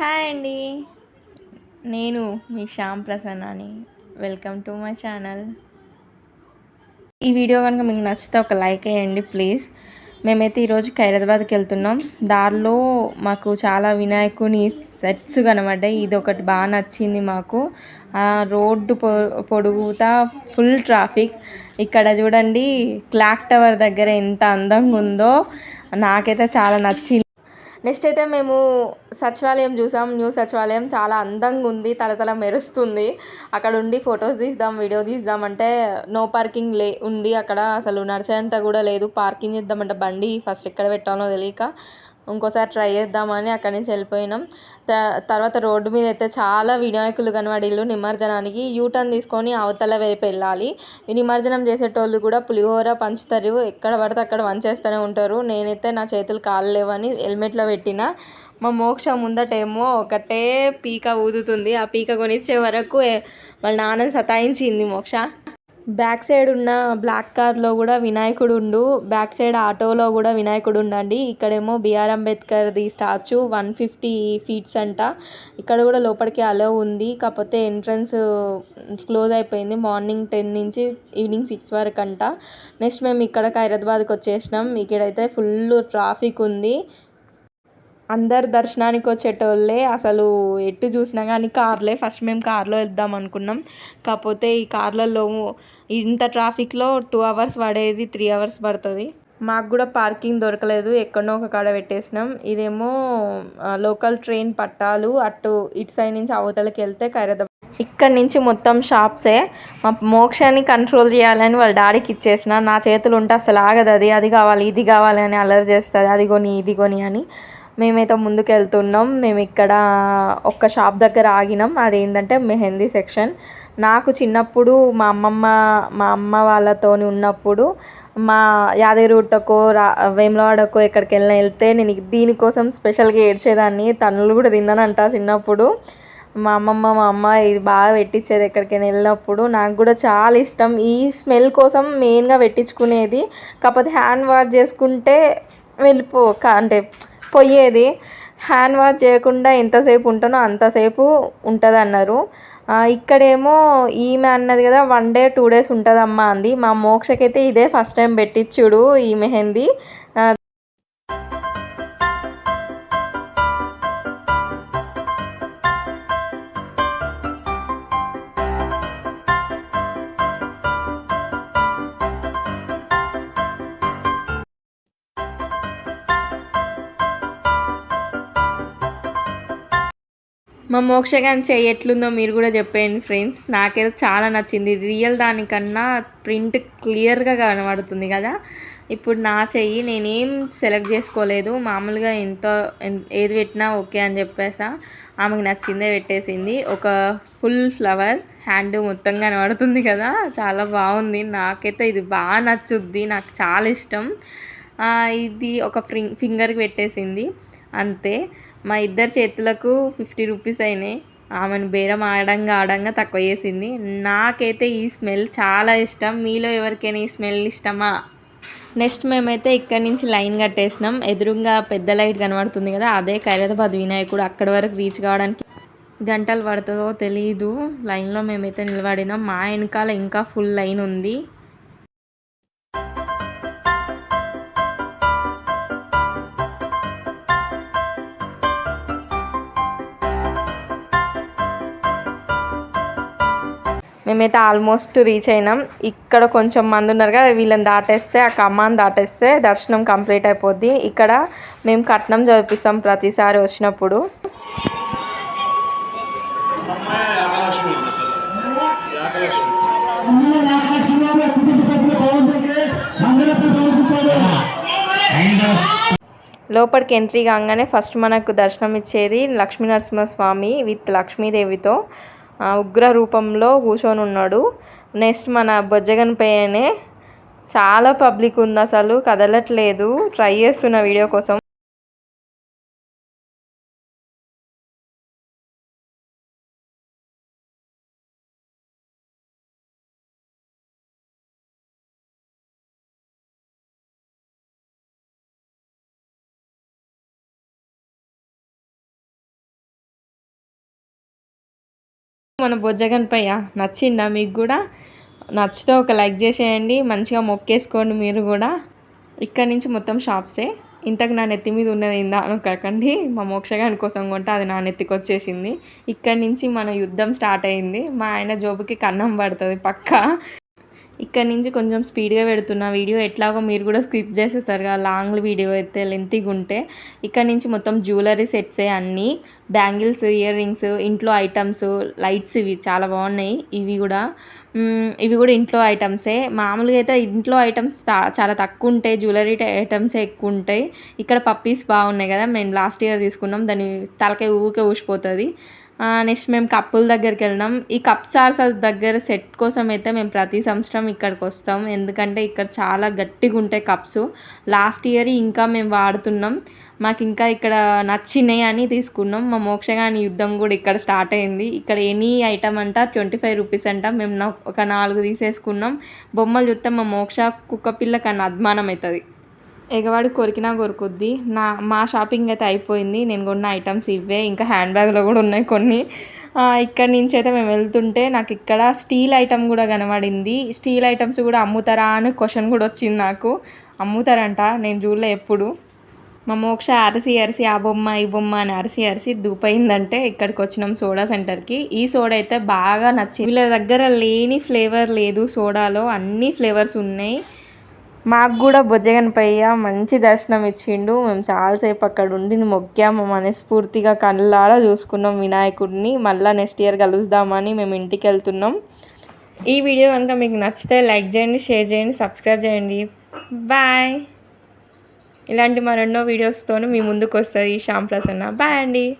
Hi అండి. నేను మీ Shyam ప్రసన్నాని. Welcome to my channel. ఈ వీడియో కనుక మీకు నచ్చితే ఒక లైక్ వేయండి ప్లీజ్. మేమైతే ఈరోజు ఖైరాబాద్కి వెళ్తున్నాం. దారిలో మాకు చాలా వినాయకుని సెట్స్ కనబడ్డాయి. ఇది ఒకటి బాగా నచ్చింది మాకు. ఆ రోడ్డు పొ పొడుగుతా ఫుల్ ట్రాఫిక్. ఇక్కడ చూడండి క్లాక్ టవర్ దగ్గర ఎంత అందంగా ఉందో. నాకైతే చాలా నచ్చింది. నెక్స్ట్ అయితే మేము సచివాలయం చూసాం. న్యూ సచివాలయం చాలా అందంగా ఉంది. తలతల మెరుస్తుంది. అక్కడ ఉండి ఫొటోస్ తీద్దాం వీడియో తీద్దాం అంటే నో పార్కింగ్ లే ఉంది అక్కడ. అసలు నడిచేంత కూడా లేదు. పార్కింగ్ చేద్దామంటే బండి ఫస్ట్ ఎక్కడ పెట్టాలో తెలియక ఇంకోసారి ట్రై చేద్దామని అక్కడి నుంచి వెళ్ళిపోయినాం. తర్వాత రోడ్డు మీద అయితే చాలా వినాయకులు కనబడిల్లు నిమజ్జనానికి. యూటర్న్ తీసుకొని అవతల వైపు వెళ్ళాలి. నిమజ్జనం చేసేటోళ్ళు కూడా పులిహోర పంచుతారు ఎక్కడ పడితే అక్కడ వంచేస్తూనే ఉంటారు. నేనైతే నా చేతులు కాళ్ళు లేవని హెల్మెట్లో పెట్టిన. మా మోక్ష ముందటేమో ఒకటే పీక ఊదుతుంది. ఆ పీక కొనిచ్చే వరకు వాళ్ళ నాన్న సతాయించింది మోక్ష. బ్యాక్ సైడ్ ఉన్న బ్లాక్ కార్లో కూడా వినాయకుడు ఉండు. బ్యాక్ సైడ్ ఆటోలో కూడా వినాయకుడు ఉండండి. ఇక్కడేమో బిఆర్ అంబేద్కర్ది స్టాచ్యూ వన్ ఫిఫ్టీ ఫీట్స్ అంట. ఇక్కడ కూడా లోపలికి అలో ఉంది. కాకపోతే ఎంట్రన్స్ క్లోజ్ అయిపోయింది. మార్నింగ్ టెన్ నుంచి ఈవినింగ్ సిక్స్ వరకు అంట నెక్స్ట్ మేము ఇక్కడ హైదరాబాద్కి వచ్చేసినాం. ఇక్కడైతే ఫుల్ ట్రాఫిక్ ఉంది. అందరు దర్శనానికి వచ్చేటోళ్ళే అసలు ఎటు చూసినా కానీ కార్లే ఫస్ట్ మేము కార్లో వెళ్దాం అనుకున్నాం. కాకపోతే ఈ కార్లలో ఇంత ట్రాఫిక్లో టూ అవర్స్ పడేది త్రీ అవర్స్ పడుతుంది. మాకు కూడా పార్కింగ్ దొరకలేదు ఎక్కడనో ఒక కాడ పెట్టేసినాం. ఇదేమో లోకల్ ట్రైన్ పట్టాలు అటు ఇటు సైడ్ నుంచి అవతలకి వెళ్తే ఖైరదాబాద్ ఇక్కడ నుంచి మొత్తం షాప్సే. మా మోక్షాన్ని కంట్రోల్ చేయాలని వాళ్ళ డాడీకి ఇచ్చేసిన. నా చేతులు ఉంటే అసలు ఆగదు అది అది కావాలి ఇది కావాలి అని అలర్ చేస్తుంది. అది కొని ఇది కొని అని. మేమైతే ముందుకు వెళ్తున్నాం మేము ఇక్కడ ఒక్క షాప్ దగ్గర ఆగినాం. అదేంటంటే మెహందీ సెక్షన్. నాకు చిన్నప్పుడు మా అమ్మమ్మ మా అమ్మ వాళ్ళతో ఉన్నప్పుడు మా యాదగిరిగుట్టకో రా వేములవాడకో ఎక్కడికి వెళ్ళిన వెళ్తే నేను దీనికోసం స్పెషల్గా ఏడ్చేదాన్ని. తనులు కూడా తిన్నానంట చిన్నప్పుడు. మా అమ్మమ్మ మా అమ్మ ఇది బాగా పెట్టించేది ఎక్కడికైనా వెళ్ళినప్పుడు. నాకు కూడా చాలా ఇష్టం. ఈ స్మెల్ కోసం మెయిన్గా పెట్టించుకునేది. కాకపోతే హ్యాండ్ వాష్ చేసుకుంటే వెళ్ళిపో అంటే పోయేది. హ్యాండ్ వాష్ చేయకుండా ఎంతసేపు ఉంటానో అంతసేపు ఉంటుంది అన్నారు ఇక్కడేమో ఈమె అన్నది కదా వన్ డే టూ డేస్ ఉంటుందమ్మా అంది. మా మోక్షకైతే ఇదే ఫస్ట్ టైం పెట్టించుడు ఈ మెహందీ. మా మోక్షగాన్ చెయ్యి ఎట్లుందో మీరు కూడా చెప్పేయండి ఫ్రెండ్స్. నాకైతే చాలా నచ్చింది. రియల్ దానికన్నా ప్రింట్ క్లియర్గా కనబడుతుంది కదా. ఇప్పుడు నా చెయ్యి నేనేం సెలెక్ట్ చేసుకోలేదు. మామూలుగా ఎంత ఏది పెట్టినా ఓకే అని చెప్పేసా. ఆమెకు నచ్చిందే పెట్టేసింది. ఒక ఫుల్ ఫ్లవర్ హ్యాండ్ మొత్తం కనబడుతుంది కదా. చాలా బాగుంది. నాకైతే ఇది బాగా నచ్చుద్ది. నాకు చాలా ఇష్టం. ఇది ఒక ఫింగర్కి పెట్టేసింది. అంతే. మా ఇద్దరి చేతులకు ఫిఫ్టీ రూపీస్ అయినాయి. ఆమెను బేరం ఆడంగా ఆడంగా తక్కువ చేసింది. నాకైతే ఈ స్మెల్ చాలా ఇష్టం. మీలో ఎవరికైనా ఈ స్మెల్ ఇష్టమా? నెక్స్ట్ మేమైతే ఇక్కడి నుంచి లైన్ కట్టేసినాం. ఎదురుగా పెద్ద లైట్ కనబడుతుంది కదా అదే ఖైరతాబాద్ వినాయకుడు అక్కడి వరకు రీచ్ కావడానికి గంటలు పడుతుందో తెలియదు లైన్లో మేమైతే నిలబడినాం. మా వెనకాల ఇంకా ఫుల్ లైన్ ఉంది. మేమైతే ఆల్మోస్ట్ రీచ్ అయినాం. ఇక్కడ కొంచెం మంది ఉన్నారు కదా వీళ్ళని దాటేస్తే ఆ కమ్మాన్ని దాటేస్తే దర్శనం కంప్లీట్ అయిపోద్ది. ఇక్కడ మేము కట్నం చదివిస్తాం ప్రతిసారి వచ్చినప్పుడు. లోపలికి ఎంట్రీ కాగానే ఫస్ట్ మనకు దర్శనం ఇచ్చేది లక్ష్మీనరసింహస్వామి విత్ లక్ష్మీదేవితో. ఉగ్ర రూపంలో కూర్చొని ఉన్నాడు. నెక్స్ట్ మన బొజ్జగన్ పేయనే చాలా పబ్లిక్ ఉంది అసలు కదలట్లేదు. ట్రై చేస్తున్న వీడియో కోసం. మన బొజ్జగన్పయ్య నచ్చిందా మీకు కూడా? నచ్చితే ఒక లైక్ చేసేయండి మంచిగా మొక్కేసుకోండి మీరు కూడా. ఇక్కడ నుంచి మొత్తం షాప్సే. ఇంతకు నా నెత్తి మీద ఉన్నది ఇందా అనుకోకండి మా మోక్షగాని కోసం కొంటే అది నా నెత్తికి వచ్చేసింది. ఇక్కడ నుంచి మన యుద్ధం స్టార్ట్ అయింది. మా ఆయన జోబుకి కన్నం పడుతుంది పక్కా. ఇక్కడ నుంచి కొంచెం స్పీడ్గా పెడుతున్న వీడియో ఎట్లాగో మీరు కూడా స్కిప్ చేసేస్తారు కదా లాంగ్ వీడియో అయితే లెంతీగా ఉంటే. ఇక్కడ నుంచి మొత్తం జ్యువెలరీ సెట్సే అన్నీ బ్యాంగిల్స్ ఇయర్ రింగ్స్ ఇంట్లో ఐటమ్స్ లైట్స్ ఇవి చాలా బాగున్నాయి. ఇవి కూడా ఇవి కూడా ఇంట్లో ఐటమ్సే మామూలుగా అయితే ఇంట్లో ఐటమ్స్ చాలా తక్కువ ఉంటాయి జ్యువెలరీ ఐటమ్స్ ఎక్కువ ఉంటాయి. ఇక్కడ పప్పీస్ బాగున్నాయి కదా మేము లాస్ట్ ఇయర్ తీసుకున్నాం దాని తలకాయ ఊకే ఊసిపోతుంది. నెక్స్ట్ మేము కప్పుల దగ్గరికి వెళ్ళినాం. ఈ కప్ సార్స్ దగ్గర సెట్ కోసం అయితే మేము ప్రతి సంవత్సరం ఇక్కడికి వస్తాం. ఎందుకంటే ఇక్కడ చాలా గట్టిగా ఉంటాయి కప్స్. లాస్ట్ ఇయర్ ఇంకా మేము వాడుతున్నాం. మాకు ఇంకా ఇక్కడ నచ్చినాయి అని తీసుకున్నాం. మా మోక్షగాని యుద్ధం కూడా ఇక్కడ స్టార్ట్ అయింది. ఇక్కడ ఎనీ ఐటమ్ అంట ట్వంటీ ఫైవ్ రూపీస్ అంట. మేము ఒక నాలుగు తీసేసుకున్నాం. బొమ్మలు చూస్తే మా మోక్ష కుక్క పిల్ల కన్నా అద్మానం అవుతుంది. ఎగవాడి కొరికినా కొరుకుద్ది. నా మా షాపింగ్ అయితే అయిపోయింది. నేను కొన్న ఐటమ్స్ ఇవే. ఇంకా హ్యాండ్ బ్యాగ్లో కూడా ఉన్నాయి కొన్ని. ఇక్కడ ఇక్కడి నుంచి అయితే మేము వెళ్తుంటే నాకు ఇక్కడ స్టీల్ ఐటమ్ కూడా కనబడింది. స్టీల్ ఐటమ్స్ కూడా అమ్ముతారా అని క్వశ్చన్ కూడా వచ్చింది నాకు. అమ్ముతారంట. నేను చూడలే ఎప్పుడు. మా మోక్ష అరిసి అరిసి ఆ బొమ్మ ఈ బొమ్మ అని అరిసి అరిసి దూపైందంటే ఇక్కడికి వచ్చినాం సోడా సెంటర్కి. ఈ సోడా అయితే బాగా నచ్చింది. వీళ్ళ దగ్గర లేని ఫ్లేవర్ లేదు సోడాలో. అన్ని ఫ్లేవర్స్ ఉన్నాయి. మాకు కూడా బొజ్జగనపయ్య మంచి దర్శనం ఇచ్చిండు. మేము చాలాసేపు అక్కడ ఉండి మొక్కాము మనస్ఫూర్తిగా కళ్ళారా చూసుకున్నాం వినాయకుడిని. మళ్ళీ నెక్స్ట్ ఇయర్ కలుద్దామని మేము ఇంటికి వెళ్తున్నాం. ఈ వీడియో కనుక మీకు నచ్చితే లైక్ చేయండి షేర్ చేయండి సబ్స్క్రైబ్ చేయండి. బాయ్. ఇలాంటి మరెన్నో వీడియోస్తో మీ ముందుకు వస్తుంది శ్యామ్ ప్రసన్న. బాయ్ అండి.